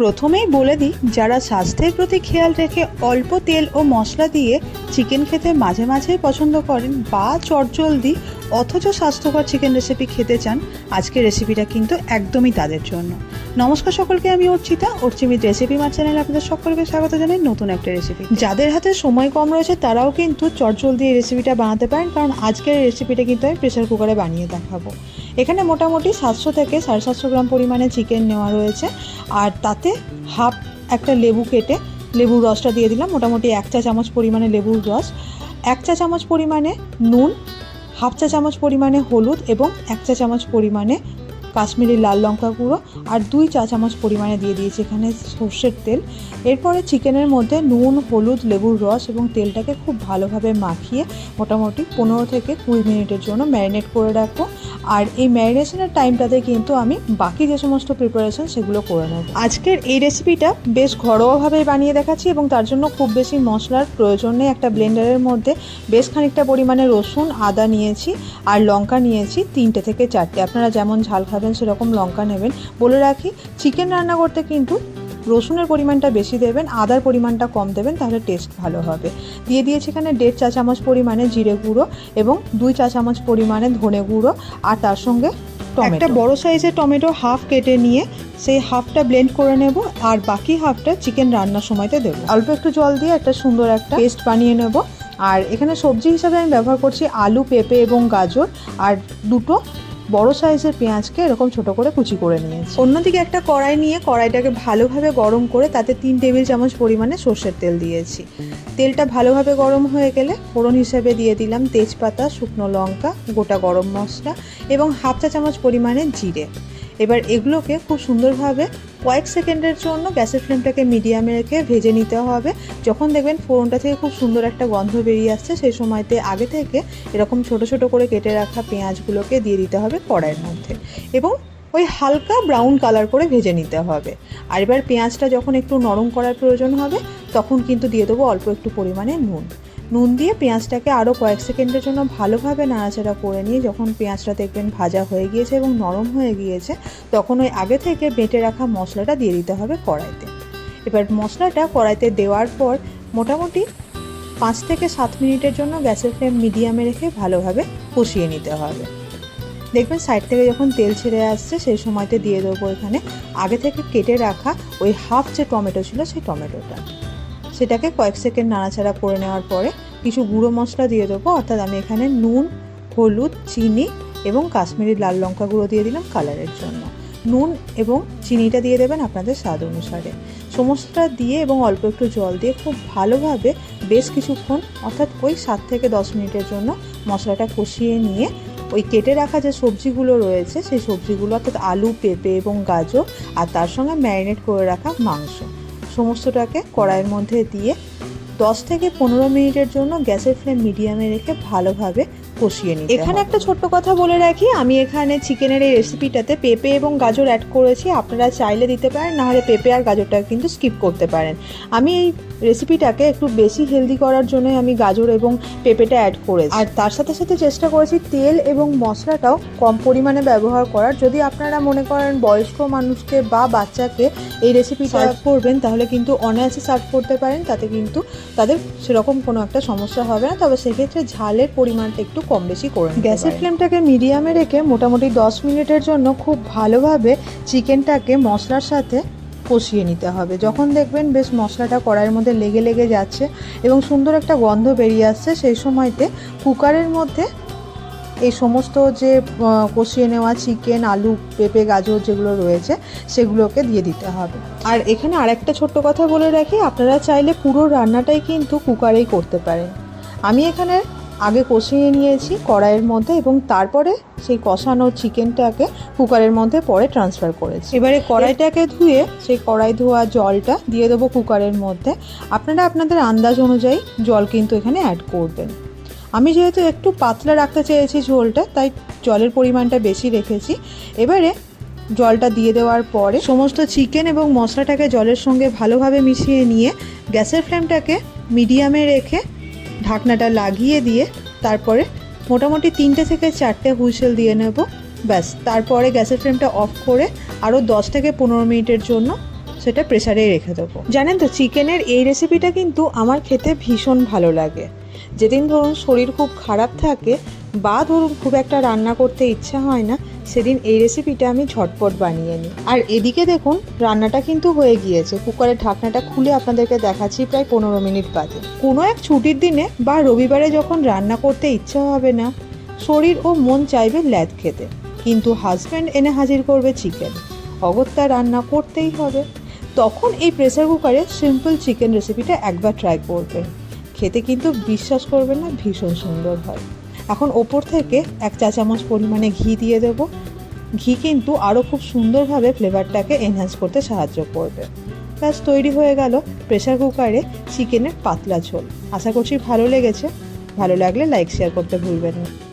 প্রথমেই বলে দিই, যারা স্বাস্থ্যের প্রতি খেয়াল রেখে অল্প তেল ও মশলা দিয়ে চিকেন খেতে মাঝে মাঝেই পছন্দ করেন বা চটজলদি অথচ স্বাস্থ্যকর চিকেন রেসিপি খেতে চান, আজকের রেসিপিটা কিন্তু একদমই তাদের জন্য। নমস্কার সকলকে, আমি অর্চিতা। অর্চিমিত রেসিপি মার চ্যানেলে আপনাদের সকলকে স্বাগত জানাই নতুন একটা রেসিপি যাদের হাতে সময় কম রয়েছে, তারাও কিন্তু চটজলদি এই রেসিপিটা বানাতে পারেন, কারণ আজকের রেসিপিটা কিন্তু আমি প্রেশার কুকারে বানিয়ে দেখাবো। এখানে মোটামুটি সাতশো থেকে সাড়ে সাতশো গ্রাম পরিমাণে চিকেন নেওয়া রয়েছে। আর তাতে হাফ একটা লেবু কেটে লেবুর রসটা দিয়ে দিলাম। মোটামুটি এক চা চামচ পরিমাণে লেবুর রস, এক চা চামচ পরিমাণে নুন হাফ চা চামচ পরিমাণে হলুদ এবং এক চা চামচ পরিমাণে কাশ্মীরি লাল লঙ্কা গুঁড়ো আর দুই চা চামচ পরিমাণে দিয়ে দিয়েছি এখানে সর্ষের তেল। এরপরে চিকেনের মধ্যে নুন, হলুদ, লেবুর রস এবং তেলটাকে খুব ভালোভাবে মাখিয়ে মোটামুটি পনেরো থেকে কুড়ি মিনিটের জন্য ম্যারিনেট করে রাখব। আর এই ম্যারিনেশনের টাইমটাতে কিন্তু আমি বাকি যে সমস্ত প্রিপারেশন সেগুলো করে নেব। আজকের এই রেসিপিটা বেশ ঘরোয়াভাবে বানিয়ে দেখাচ্ছি এবং তার জন্য খুব বেশি মশলার প্রয়োজন নেই। একটা ব্লেন্ডারের মধ্যে বেশ খানিকটা পরিমাণে রসুন, আদা নিয়েছি আর লঙ্কা নিয়েছি তিনটে থেকে চারটে। আপনারা যেমন ঝাল খাবেন সেরকম লঙ্কা নেবেন। বলে রাখি চিকেন রান্না করতে কিন্তু রসুনের পরিমাণটা বেশি দেবেন আদার পরিমাণটা কম দেবেন তাহলে টেস্ট ভালো হবে। দিয়ে দিয়েছি এখানে দেড় চা চামচ পরিমাণে জিরে গুঁড়ো এবং দুই চা চামচ পরিমাণে ধনে গুঁড়ো আর তার সঙ্গে একটা বড় সাইজের টমেটো হাফ কেটে নিয়ে সেই হাফটা ব্লেন্ড করে নেব আর বাকি হাফটা চিকেন রান্নার সময়তে দেবো। অল্প একটু জল দিয়ে একটা সুন্দর একটা পেস্ট বানিয়ে নেব। আর এখানে সবজি হিসাবে আমি ব্যবহার করছি আলু পেঁপে এবং গাজর আর দুটো বড় সাইজের পেঁয়াজকে এরকম ছোট করে কুচি করে নিয়েছি। অন্যদিকে একটা কড়াই নিয়ে কড়াইটাকে ভালোভাবে গরম করে তাতে তিন টেবিল চামচ পরিমাণে সর্ষের তেল দিয়েছি। তেলটা ভালোভাবে গরম হয়ে গেলে ফোড়ন হিসেবে দিয়ে দিলাম তেজপাতা, শুকনো লঙ্কা, গোটা গরম মশলা এবং হাফ চা চামচ পরিমাণে জিরে। এবার এগুলোকে খুব সুন্দরভাবে কয়েক সেকেন্ডের জন্য গ্যাসের ফ্লেমটাকে মিডিয়ামে রেখে ভেজে নিতে হবে। যখন দেখবেন ফোড়নটা থেকে খুব সুন্দর একটা গন্ধ বেরিয়ে আসছে, সেই সময়তে আগে থেকে এরকম ছোট ছোট করে কেটে রাখা পেঁয়াজগুলোকে দিয়ে দিতে হবে কড়াইয়ের মধ্যে এবং ওই হালকা ব্রাউন কালার করে ভেজে নিতে হবে। আর এবার পেঁয়াজটা যখন একটু নরম করার প্রয়োজন হবে, তখন কিন্তু দিয়ে দেবো অল্প একটু পরিমাণে নুন। নুন দিয়ে পেঁয়াজটাকে আরও কয়েক সেকেন্ডের জন্য ভালোভাবে নাড়াচাড়া করে নিয়ে যখন পেঁয়াজটা দেখবেন ভাজা হয়ে গিয়েছে এবং নরম হয়ে গিয়েছে, তখন ওই আগে থেকে বেটে রাখা মশলাটা দিয়ে দিতে হবে কড়াইতে। এবার মশলাটা কড়াইতে দেওয়ার পর মোটামুটি পাঁচ থেকে সাত মিনিটের জন্য গ্যাসের ফ্লেম মিডিয়ামে রেখে ভালোভাবে কষিয়ে নিতে হবে। দেখবেন সাইড থেকে যখন তেল ছেড়ে আসছে, সেই সময়তে দিয়ে দেবো এখানে আগে থেকে কেটে রাখা ওই হাফ যে টমেটো ছিল, সেই টমেটোটা। সেটাকে কয়েক সেকেন্ড নাড়াচাড়া করে নেওয়ার পরে কিছু গুঁড়ো মশলা দিয়ে দেবো। অর্থাৎ আমি এখানে নুন, হলুদ, চিনি এবং কাশ্মীরি লাল লঙ্কা গুঁড়ো দিয়ে দিলাম কালারের জন্য। নুন এবং চিনিটা দিয়ে দেবেন আপনাদের স্বাদ অনুসারে। সমস্তটা দিয়ে এবং অল্প একটু জল দিয়ে খুব ভালোভাবে বেশ কিছুক্ষণ, অর্থাৎ ওই সাত থেকে দশ মিনিটের জন্য মশলাটা কষিয়ে নিয়ে ওই কেটে রাখা যে সবজিগুলো রয়েছে, সেই সবজিগুলো, অর্থাৎ আলু, পেঁপে এবং গাজর, আর তার সঙ্গে ম্যারিনেট করে রাখা মাংস। সমস্তটাকে কড়াইয়ের মধ্যে দিয়ে দশ থেকে পনেরো মিনিটের জন্য গ্যাসের ফ্লেম মিডিয়ামে রেখে ভালোভাবে কষিয়ে নিই এখানে একটা ছোট্ট কথা বলে রাখি আমি এখানে চিকেনের এই রেসিপিটাতে পেঁপে এবং গাজর অ্যাড করেছি আপনারা চাইলে দিতে পারেন নাহলে পেঁপে আর গাজরটা কিন্তু স্কিপ করতে পারেন। আমি এই রেসিপিটাকে একটু বেশি হেলদি করার জন্যই আমি গাজর এবং পেঁপেটা অ্যাড করেছি। আর তার সাথে সাথে চেষ্টা করেছি তেল এবং মশলাটাও কম পরিমাণে ব্যবহার করার। যদি আপনারা মনে করেন বয়স্ক মানুষকে বা বাচ্চাকে এই রেসিপি সার্ভ করবেন তাহলে কিন্তু অনায়াসে সার্ভ করতে পারেন তাতে কিন্তু তাদের সেরকম কোনো একটা সমস্যা হবে না তবে সেক্ষেত্রে ঝালের পরিমাণটা একটু কম বেশি করে গ্যাসের ফ্লেমটাকে মিডিয়ামে রেখে মোটামুটি দশ মিনিটের জন্য খুব ভালোভাবে চিকেনটাকে মশলার সাথে কষিয়ে নিতে হবে। যখন দেখবেন বেশ মশলাটা কড়াইয়ের মধ্যে লেগে লেগে যাচ্ছে এবং সুন্দর একটা গন্ধ বেরিয়ে আসছে সেই সময়তে কুকারের মধ্যে এই সমস্ত যে কষিয়ে নেওয়া চিকেন আলু পেঁপে গাজর যেগুলো রয়েছে সেগুলোকে দিয়ে দিতে হবে। আর এখানে আরেকটা ছোট্ট কথা বলে রাখি আপনারা চাইলে পুরো রান্নাটাই কিন্তু কুকারেই করতে পারেন। আমি এখানে আগে কষিয়ে নিয়েছি কড়াইয়ের মধ্যে এবং তারপরে সেই কষানো চিকেনটাকে কুকারের মধ্যে পরে ট্রান্সফার করেছি। এবারে কড়াইটাকে ধুয়ে সেই কড়াই ধোয়া জলটা দিয়ে দেবো কুকারের মধ্যে। আপনারা আপনাদের আন্দাজ অনুযায়ী জল কিন্তু এখানে অ্যাড করবেন। আমি যেহেতু একটু পাতলা রাখতে চেয়েছি ঝোলটা, তাই জলের পরিমাণটা বেশি রেখেছি। এবারে জলটা দিয়ে দেওয়ার পরে সমস্ত চিকেন এবং মশলাটাকে জলের সঙ্গে ভালোভাবে মিশিয়ে নিয়ে গ্যাসের ফ্লেমটাকে মিডিয়ামে রেখে ঢাকনাটা লাগিয়ে দিয়ে তারপরে মোটামুটি তিনটে থেকে চারটে হুইসেল দিয়ে নেব। ব্যাস, তারপরে গ্যাসের ফ্লেমটা অফ করে আরও দশ থেকে পনেরো মিনিটের জন্য সেটা প্রেসারেই রেখে দেবো। জানেন তো চিকেনের এই রেসিপিটা কিন্তু আমার খেতে ভীষণ ভালো লাগে। যেদিন ধরুন শরীর খুব খারাপ থাকে বা ধরুন খুব একটা রান্না করতে ইচ্ছা হয় না, সেদিন এই রেসিপিটা আমি ঝটপট বানিয়ে নিই। আর এদিকে দেখুন, রান্নাটা কিন্তু হয়ে গিয়েছে। কুকারের ঢাকনাটা খুলে আপনাদেরকে দেখাচ্ছি প্রায় পনেরো মিনিট বাদে। কোনো এক ছুটির দিনে বা রবিবারে যখন রান্না করতে ইচ্ছা হবে না, শরীর ও মন চাইবে ল্যাদ খেতে। কিন্তু হাজব্যান্ড এনে হাজির করবে চিকেন অগত্যা রান্না করতেই হবে। তখন এই প্রেসার কুকারে সিম্পল চিকেন রেসিপিটা একবার ট্রাই করবেন। খেতে কিন্তু বিশ্বাস করবে না, ভীষণ সুন্দর হয়। এখন ওপর থেকে এক চা চামচ পরিমাণে ঘি দিয়ে দেবো। ঘি কিন্তু আরও খুব সুন্দরভাবে ফ্লেভারটাকে এনহ্যান্স করতে সাহায্য করবে। ব্যাস, তৈরি হয়ে গেল প্রেশার কুকারে চিকেনের পাতলা ঝোল। আশা করছি ভালো লেগেছে। ভালো লাগলে লাইক শেয়ার করতে ভুলবেন না।